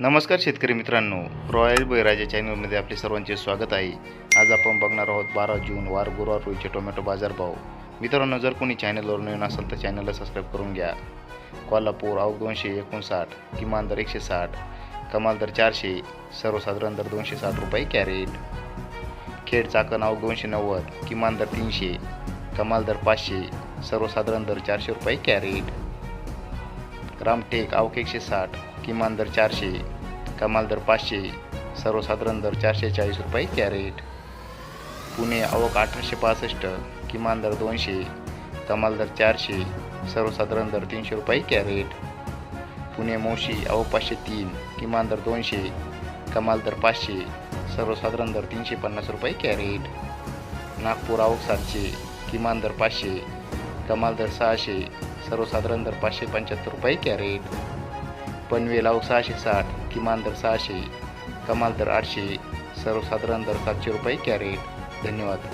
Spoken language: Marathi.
नमस्कार शेतकरी मित्रांनो. रॉयल बैराजा चॅनलमध्ये आपले सर्वांचे स्वागत आहे. आज आपण बघणार आहोत बारा जून वार गुरुवार रोजचे टोमॅटो बाजारभाव मित्रांनो जर कोणी चॅनलवर नवीन असेल तर चॅनलला सबस्क्राईब करून घ्या. कोल्हापूर अवघ दोनशे एकोणसाठ किमान दर एकशे साठ कमाल दर चारशे सर्वसाधारण दर दोनशे साठ रुपये कॅरेट. खेड चाकण अवघ दोनशे नव्वद किमान दर तीनशे कमाल दर पाचशे सर्वसाधारण दर चारशे रुपये कॅरेट. रामटेक आवक एकशे साठ किमान दर चारशे कमाल दर पाचशे सर्वसाधारण दर चारशे चाळीस रुपये कॅरेट. पुणे अवक अठराशे पासष्ट किमान दर दोनशे कमाल दर चारशे सर्वसाधारण दर तीनशे रुपये कॅरेट. पुणे मोशी अवक पाचशे तीन किमान दर दोनशे कमाल दर पाचशे सर्वसाधारण दर तीनशे पन्नास रुपये कॅरेट. नागपूर आवक सातशे किमान दर पाचशे कमाल दर सहाशे सर्वसाधारण दर पाचशे पंच्याहत्तर रुपये कॅरेट. पनवेल लाव सहाशे साठ किमान दर सहाशे कमाल दर आठशे सर्वसाधारण दर सातशे रुपये कॅरेट. धन्यवाद.